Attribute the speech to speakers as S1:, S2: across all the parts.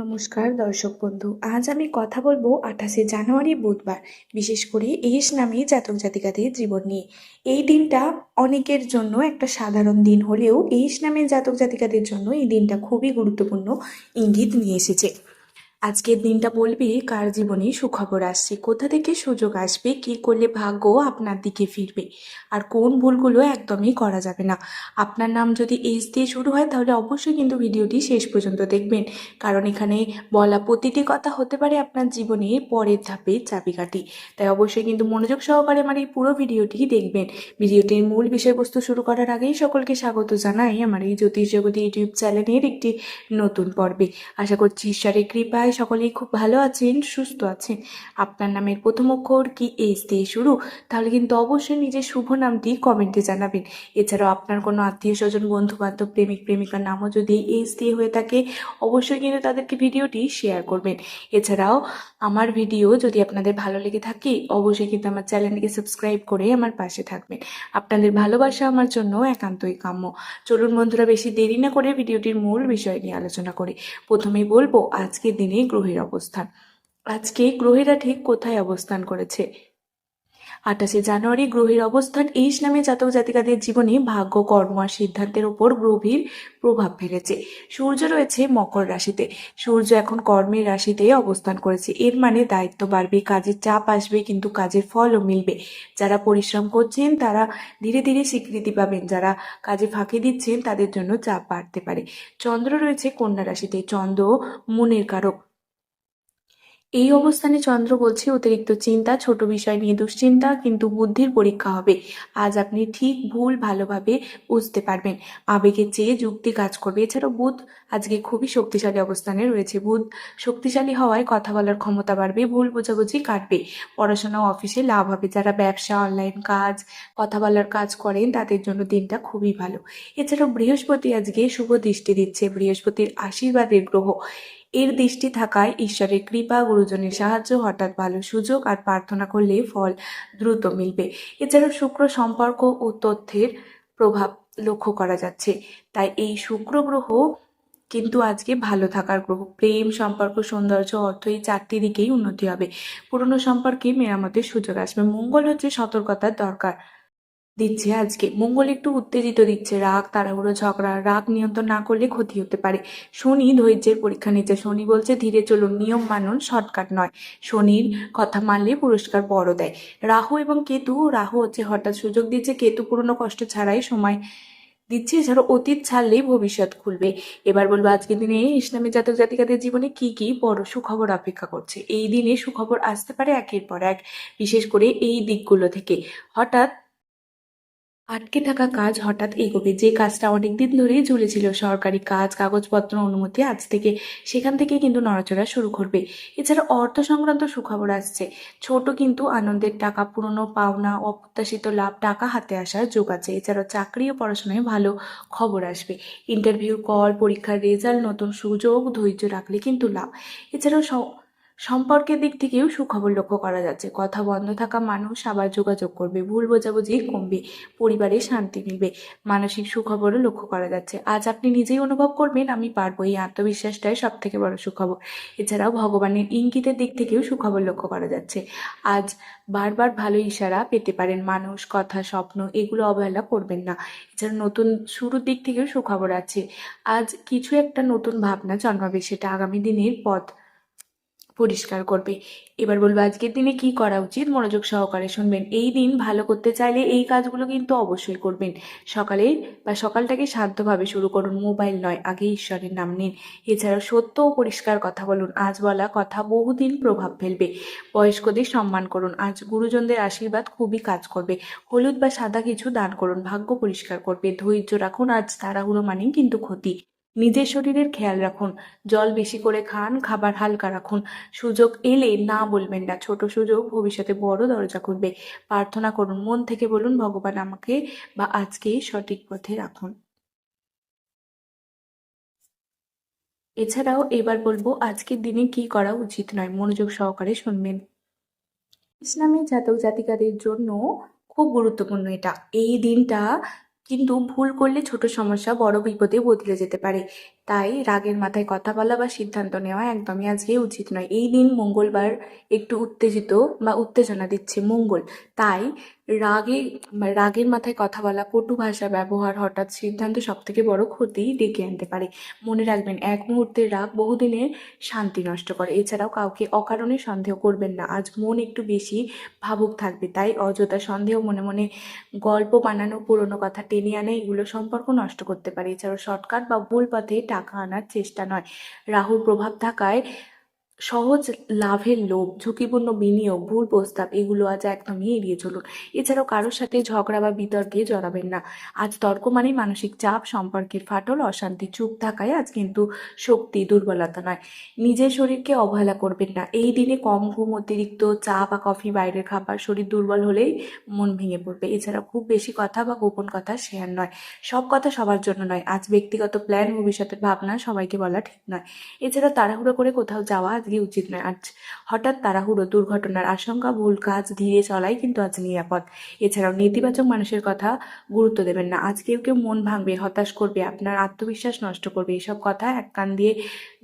S1: নমস্কার, দর্শক বন্ধু। আজ আমি কথা বলব আঠাশে জানুয়ারি বুধবার, বিশেষ করে এস নামে জাতক জাতিকাদের জীবন নিয়ে। এই দিনটা অনেকের জন্য একটা সাধারণ দিন হলেও এস নামে জাতক জাতিকাদের জন্য এই দিনটা খুবই গুরুত্বপূর্ণ ইঙ্গিত নিয়ে এসেছে। আজকের দিনটা বলবে, কার জীবনে সুখবর আসছে? কোথা থেকে সুযোগ আসবে? কি করলে ভাগ্য আপনার দিকে ফিরবে? আর কোন ভুলগুলো একদমই করা যাবে না? আপনার নাম যদি এইচ দিয়ে শুরু হয়, তাহলে অবশ্যই কিন্তু ভিডিওটি শেষ পর্যন্ত দেখবেন। কারণ এখানে বলা প্রতিটি কথা হতে পারে আপনার জীবনে পরের ধাপে চাবিকাঠি। তাই অবশ্যই কিন্তু মনোযোগ সহকারে আমার এই পুরো ভিডিওটি দেখবেন। ভিডিওটির মূল বিষয়বস্তু শুরু করার আগেই সকলকে স্বাগত জানাই আমার এই জ্যোতিষ জগতী ইউটিউব চ্যানেলের একটি নতুন পর্বে। আশা করছি ঈশ্বরের কৃপায় সকলেই খুব ভালো আছেন, সুস্থ আছেন। আপনার নামের প্রথম অক্ষর কি? এস দিয়ে শুরু। তাহলে কিন্তু অবশ্যই নিজের শুভ নামটি কমেন্টে জানাবেন। এছাড়াও আপনার কোনো আত্মীয় স্বজন বন্ধু বান্ধব প্রেমিক, প্রেমিকার নামও যদি এস দিয়ে হয়ে থাকে, অবশ্যই কিন্তু তাদেরকে ভিডিওটি শেয়ার করবেন। এছাড়াও আমার ভিডিও যদি আপনাদের ভালো লেগে থাকে, অবশ্যই কিন্তু আমার চ্যানেলটিকে সাবস্ক্রাইব করে আমার পাশে থাকবেন। আপনাদের ভালোবাসা আমার জন্য একান্তই কাম্য। চলুন বন্ধুরা, বেশি দেরি না করে ভিডিওটির মূল বিষয় নিয়ে আলোচনা করি। প্রথমেই বলব, আজকের দিনে গ্রহের অবস্থান। আজকে গ্রহেরা ঠিক কোথায় অবস্থান করেছে? আঠাশে জানুয়ারি গ্রহের অবস্থান এই নামে জাতক জাতিকাদের জীবনে ভাগ্য, কর্ম আর সিদ্ধান্তের ওপর গভীর প্রভাব ফেলেছে। সূর্য রয়েছে মকর রাশিতে। সূর্য এখন কর্মের রাশিতে অবস্থান করেছে। এর মানে দায়িত্ব বাড়বে, কাজের চাপ আসবে, কিন্তু কাজের ফলও মিলবে। যারা পরিশ্রম করছেন, তারা ধীরে ধীরে স্বীকৃতি পাবেন। যারা কাজে ফাঁকি দিচ্ছেন, তাদের জন্য চাপ বাড়তে পারে। চন্দ্র রয়েছে কন্যা রাশিতে। চন্দ্র মনের কারক। এই অবস্থানে চন্দ্র বলছে, অতিরিক্ত চিন্তা, ছোট বিষয় নিয়ে দুশ্চিন্তা, কিন্তু বুদ্ধির পরীক্ষা হবে। আজ আপনি ঠিক ভুল ভালোভাবে বুঝতে পারবেন। আবেগের চেয়ে যুক্তি কাজ করবে। এছাড়াও বুধ আজকে খুবই শক্তিশালী অবস্থানে রয়েছে। বুধ শক্তিশালী হওয়ায় কথা বলার ক্ষমতা বাড়বে, ভুল বোঝাবুঝি কাটবে। পড়াশোনা, অফিসে লাভ হবে। যারা ব্যবসা, অনলাইন কাজ, কথা বলার কাজ করেন, তাদের জন্য দিনটা খুবই ভালো। এছাড়াও বৃহস্পতি আজকে শুভ দৃষ্টি দিচ্ছে। বৃহস্পতির আশীর্বাদের গ্রহ। এর দৃষ্টি থাকায় ঈশ্বরের কৃপা, গুরুজনের সাহায্য, হঠাৎ ভালো সুযোগ আর প্রার্থনা করলে ফল দ্রুত মিলবে। এছাড়াও শুক্র সম্পর্ক ও তথ্যের প্রভাব লক্ষ্য করা যাচ্ছে। তাই এই শুক্র গ্রহ কিন্তু আজকে ভালো থাকার গ্রহ। প্রেম, সম্পর্ক, সৌন্দর্য, অর্থ এই চারটি দিকেই উন্নতি হবে। পুরনো সম্পর্কে মেরামতের সুযোগ আসবে। মঙ্গল হচ্ছে সতর্কতার দরকার। দিচ্ছে আজকে। মঙ্গল একটু উত্তেজিত দিচ্ছে, রাগ, তাড়াহুড়ো, ঝগড়া, রাগ নিয়ন্ত্রণ না করলে ক্ষতি হতে পারে। শনি ধৈর্যের পরীক্ষা নিচ্ছে। শনি বলছে, ধীরে চলুন, নিয়ম মানুন, শর্টকাট নয়। শনির কথা মানলে পুরস্কার বড় দেয়। রাহু এবং কেতু, রাহু হচ্ছে হঠাৎ সুযোগ দিচ্ছে। কেতু পুরনো কষ্ট ছাড়াই সময় দিচ্ছে, এছাড়াও অতীত ছাড়লেই ভবিষ্যৎ খুলবে। এবার বলব আজকের দিনে ইসলামী জাতক জাতিকাদের জীবনে কি কি বড় সুখবর অপেক্ষা করছে? এই দিনে সুখবর আসতে পারে একের পর এক, বিশেষ করে এই দিকগুলো থেকে। হঠাৎ আটকে থাকা কাজ হঠাৎ এগোবে। যে কাজটা অনেকদিন ধরেই ঝুলেছিল সরকারি কাজ, কাগজপত্র, অনুমতি আজ থেকে সেখান থেকে কিন্তু নড়াচড়া শুরু করবে এছাড়া অর্থ সংক্রান্ত সুখবর আসছে। ছোট কিন্তু আনন্দের টাকা, পুরনো পাওনা, অপ্রত্যাশিত লাভ, টাকা হাতে আসার যোগ আছে। এছাড়াও চাকরি ও পড়াশোনায় ভালো খবর আসবে। ইন্টারভিউ, কল, পরীক্ষার রেজাল্ট, নতুন সুযোগ, ধৈর্য রাখলে কিন্তু লাভ। এছাড়াও সম্পর্কের দিক থেকেও সুখবর লক্ষ্য করা যাচ্ছে। কথা বন্ধ থাকা মানুষ আবার যোগাযোগ করবে, ভুল বোঝাবুঝি কমবে পরিবারে শান্তি মিলবে, মানসিক সুখবরও লক্ষ্য করা যাচ্ছে। আজ আপনি নিজেই অনুভব করবেন, আমি পারব এই আত্মবিশ্বাসটাই সব থেকে বড় সুখবর। এছাড়াও ভগবানের ইঙ্গিতের দিক থেকেও সুখবর লক্ষ্য করা যাচ্ছে। আজ বারবার ভালো ইশারা পেতে পারেন মানুষ, কথা, স্বপ্ন, এগুলো অবহেলা করবেন না। এছাড়া নতুন শুরুর দিক থেকেও সুখবর আছে। আজ কিছু একটা নতুন ভাবনা জন্মাবে, সেটা আগামী দিনের পথ। পরিষ্কার করবে। এবার বলব, আজকের দিনে কি করা উচিত? মনোযোগ সহকারে শুনবেন। এই দিন ভালো করতে চাইলে এই কাজগুলো কিন্তু অবশ্যই করবেন। সকালে বা সকালটাকে শান্তভাবে শুরু করুন। মোবাইল নয়, আগে ঈশ্বরের নাম নিন। এছাড়াও সত্য ও পরিষ্কার কথা বলুন। আজ বলা কথা বহুদিন প্রভাব ফেলবে। বয়স্কদের সম্মান করুন। আজ গুরুজনদের আশীর্বাদ খুবই কাজ করবে। হলুদ বা সাদা কিছু দান করুন। ভাগ্য পরিষ্কার করবে। ধৈর্য রাখুন। আজ তাড়াহুড়ো মানেই কিন্তু ক্ষতি। নিজের শরীরের খেয়াল রাখুন। জল বেশি করে খান, খাবার হালকা রাখুন। সুযোগ এলে না বলবেন না। ছোট সুযোগ ভবিষ্যতে বড় দরজা খুলবে। প্রার্থনা করুন, মন থেকে বলুন, ভগবান আমাকে বা আজকে সঠিক পথে রাখুন। এছাড়াও এবার বলব, আজকের দিনে কি করা উচিত নয়, মনোযোগ সহকারে শুনবেন। ইসলামী জাতক জাতিকাদের জন্য খুব গুরুত্বপূর্ণ এটা। এই দিনটা কিন্তু ভুল করলে ছোট সমস্যা বড় বিপদে বদলে যেতে পারে। তাই রাগের মাথায় কথা বলা বা সিদ্ধান্ত নেওয়া একদমই আজকে উচিত নয়। এই দিন মঙ্গলবার একটু উত্তেজিত বা উত্তেজনা দিচ্ছে মঙ্গল। তাই রাগে, রাগের মাথায় কথা বলা, কটু ভাষা ব্যবহার হঠাৎ সিদ্ধান্ত সব থেকে বড় ক্ষতি ডেকে আনতে পারে। মনে রাখবেন, এক মুহূর্তের রাগ বহুদিনের শান্তি নষ্ট করে। এছাড়াও কাউকে অকারণে সন্দেহ করবেন না। আজ মন একটু বেশি ভাবুক থাকবে, তাই অযথা সন্দেহ মনে মনে গল্প বানানো, পুরনো কথা টেনে আনা, এগুলো সম্পর্ক নষ্ট করতে পারে। এছাড়াও শর্টকাট বা ভুল পথে টাকা আনার চেষ্টা নয়। রাহুর প্রভাব থাকায় সহজ লাভের লোভ, ঝুঁকিপূর্ণ বিনিয়োগ, ভুল প্রস্তাব, এগুলো আজ একদমই এড়িয়ে চলুন। এছাড়াও কারোর সাথে ঝগড়া বা বিতর্কে জড়াবেন না। আজ তর্ক মানেই মানসিক চাপ, সম্পর্কের ফাটল, অশান্তি, চুপ থাকায় আজ কিন্তু শক্তি, দুর্বলতা নয়। নিজের শরীরকে অবহেলা করবেন না। এই দিনে কম ঘুম, অতিরিক্ত চা বা কফি, বাইরের খাবার, শরীর দুর্বল হলেই মন ভেঙে পড়বে। এছাড়া খুব বেশি কথা বা গোপন কথা শেয়ার নয়। সব কথা সবার জন্য নয়। আজ ব্যক্তিগত প্ল্যান, ভবিষ্যতের ভাবনা সবাইকে বলা ঠিক নয়। এছাড়া তাড়াহুড়ো করে কোথাও যাওয়া আজকে উচিত নয়। আজ হঠাৎ তাড়াহুড়ো, দুর্ঘটনার আশঙ্কা, ভুল কাজ ধীরে চলাই কিন্তু আজ নিরাপদ। এছাড়াও নেতিবাচক মানুষের কথা গুরুত্ব দেবেন না। আজ কেউ কেউ মন ভাঙবে, হতাশ করবে, আপনার আত্মবিশ্বাস নষ্ট করবে। এসব কথা এক কান দিয়ে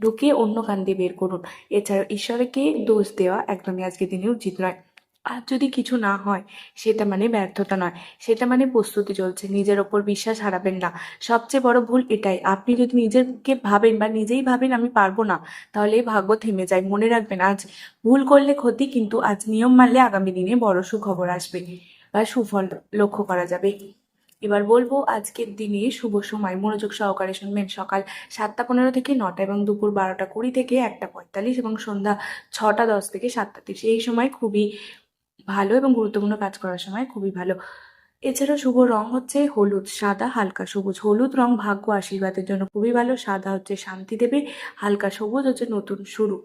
S1: ঢুকে অন্য কান দিয়ে বের করুন। এছাড়াও ঈশ্বরকে দোষ দেওয়া একদমই আজকে দিনে উচিত নয়। আর যদি কিছু না হয়, সেটা মানে ব্যর্থতা নয়। সেটা মানে প্রস্তুতি চলছে, নিজের ওপর বিশ্বাস হারাবেন না। সবচেয়ে বড় ভুল এটাই, আপনি যদি নিজেকে ভাবেন বা নিজেই ভাবেন আমি পারব না, তাহলে ভাগ্য থেমে যায়। মনে রাখবেন, আজ ভুল করলে ক্ষতি কিন্তু আজ নিয়ম মানলে আগামী দিনে বড় সুখবর আসবে বা সুফল লক্ষ্য করা যাবে। এবার বলব, আজকের দিনে শুভ সময়। মনোযোগ সহকারে শুনবেন। সকাল সাতটা পনেরো থেকে নটা এবং দুপুর বারোটা কুড়ি থেকে একটা পঁয়তাল্লিশ এবং সন্ধ্যা ছটা দশ থেকে সাতটা তিরিশ। এই সময় খুবই ভালো এবং গুরুত্বপূর্ণ কাজ করার সময় খুবই ভালো। এছাড়া শুভ রং হচ্ছে হলুদ, সাদা, হালকা সবুজ। হলুদ রং ভাগ্য আশীর্বাদের জন্য খুবই ভালো, সাদা হচ্ছে শান্তি দেবে, হালকা সবুজ হচ্ছে নতুন শুরু।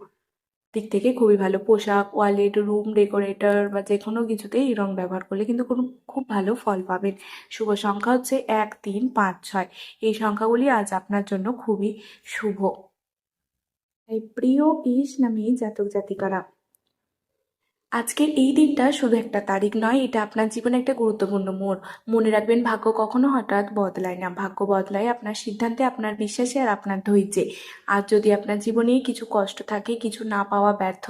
S1: দিক থেকে খুবই ভালো, পোশাক, ওয়ালেট, রুম, ডেকোরেটর বা যে কোনো কিছুতেই এই রং ব্যবহার করলে কিন্তু কোনো খুব ভালো ফল পাবেন। শুভ সংখ্যা হচ্ছে এক, তিন, পাঁচ, ছয়। এই সংখ্যাগুলি আজ আপনার জন্য খুবই শুভ। তাই প্রিয় ইস নামে জাতক জাতিকারা আজকের এই দিনটা শুধু একটা তারিখ নয়, এটা আপনার জীবনে একটা গুরুত্বপূর্ণ মোড়। মনে রাখবেন, ভাগ্য কখনো হঠাৎ বদলায় না। ভাগ্য বদলায় আপনার সিদ্ধান্তে, আপনার বিশ্বাসে আর আপনার ধৈর্যে। আর যদি আপনার জীবনে কিছু কষ্ট থাকে, কিছু না পাওয়া, ব্যর্থ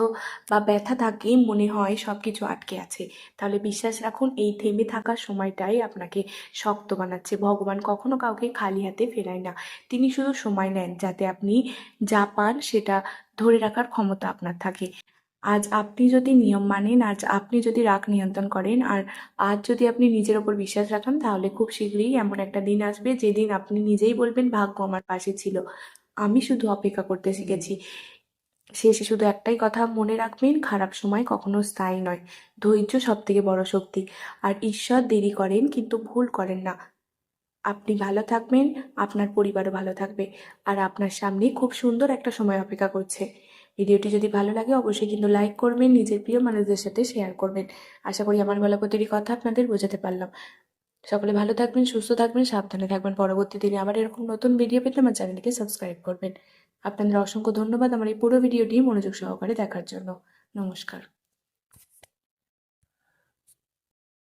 S1: বা ব্যথা থাকে, মনে হয় সব কিছু আটকে আছে। তাহলে বিশ্বাস রাখুন, এই থেমে থাকার সময়টাই আপনাকে শক্ত বানাচ্ছে। ভগবান কখনো কাউকে খালি হাতে ফেরায় না। তিনি শুধু সময় নেন যাতে আপনি যা পান সেটা ধরে রাখার ক্ষমতা আপনার থাকে। আজ আপনি যদি নিয়ম মানেন, আজ আপনি যদি রাগ নিয়ন্ত্রণ করেন, আর আজ যদি আপনি নিজের ওপর বিশ্বাস রাখেন, তাহলে খুব শীঘ্রই এমন একটা দিন আসবে যেদিন আপনি নিজেই বলবেন, ভাগ্য আমার পাশে ছিল। আমি শুধু অপেক্ষা করতে শিখেছি। শেষে শুধু একটাই কথা মনে রাখবেন, খারাপ সময় কখনো স্থায়ী নয়। ধৈর্য সব থেকে বড় শক্তি। আর ঈশ্বর দেরি করেন, কিন্তু ভুল করেন না। আপনি ভালো থাকবেন, আপনার পরিবারও ভালো থাকবে। আর আপনার সামনে খুব সুন্দর একটা সময় অপেক্ষা করছে। ভিডিওটি যদি ভালো লাগে, অবশ্যই কিন্তু লাইক করবেন, নিজের প্রিয় মানুষদের সাথে শেয়ার করবেন। আশা করি আমার বলা প্রতিটি কথা আপনাদের বোঝাতে পারলাম। সকলে ভালো থাকবেন, সুস্থ থাকবেন, সাবধানে থাকবেন। পরবর্তী দিনে আবার এরকম নতুন ভিডিও পেতে আমার চ্যানেলকে সাবস্ক্রাইব করবেন। আপনাদের অসংখ্য ধন্যবাদ আমার এই পুরো ভিডিওটি মনোযোগ সহকারে দেখার জন্য। নমস্কার।